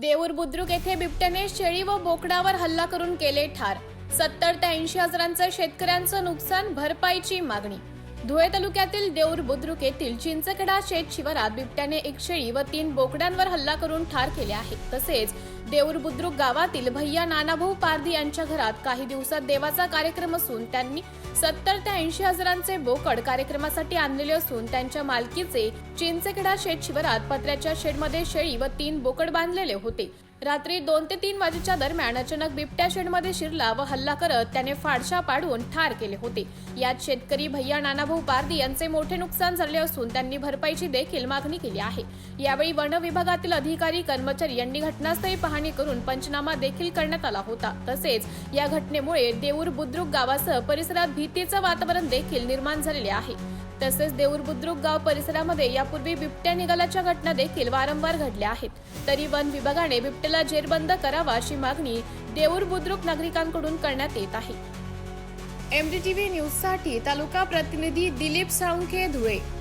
देऊर बुद्रुक येथे बिबट्याने शेळी व बोकडावर हल्ला करून केले ठार. सत्तर ते ऐंशी हजारांचं शेतकऱ्यांचं नुकसान भरपाईची मागणी. धुळे तालुक्यातील देऊर बुद्रुक येथील चिंचखेडा शेत शिवारात बिबट्याने एक शेळी व तीन बोकड्यांवर हल्ला करून ठार केले आहे. तसेच देऊर बुद्रुक गावातील भैया नानाभाऊ पारधी यांच्या घरात काही दिवसात देवाचा कार्यक्रम असून त्यांनी सत्तर ते ऐंशी हजारांचे बोकड कार्यक्रमासाठी आणलेले असून त्यांच्या मालकीचे चिंचखेडा शेत शिवारात पत्र्याच्या शेडमध्ये शेळी व तीन बोकड बांधलेले होते. रात्री दोन ते तीन वाजेच्या दरम्यान अचानक बिबट्या शेडमध्ये शिरला व हल्ला करत त्याने फाडशा पाडून ठार केले होते. यात शेतकरी भैया नानाभाऊ पारदी यांचे मोठे नुकसान झाले असून त्यांनी भरपाईची देखील मागणी केली आहे. यावेळी वन विभागातील अधिकारी कर्मचारी यांनी घटनास्थळी पाहणी करून पंचनामा देखील करण्यात आला होता. तसेच या घटनेमुळे देऊर बुद्रुक गावासह परिसरात भीतीचं वातावरण देखील निर्माण झालेले आहे. तसेच देऊर बुद्रुक गाव परिसरामध्ये यापूर्वी बिबट्या निघाल्याच्या घटना देखील वारंवार घडल्या आहेत. तरी वन विभागाने बिबट्याला जेरबंद करावा अशी मागणी देऊर बुद्रुक नागरिकांकडून करण्यात येत आहे. एमडीटीव्ही न्यूजसाठी तालुका प्रतिनिधी दिलीप साळुंखे धुळे.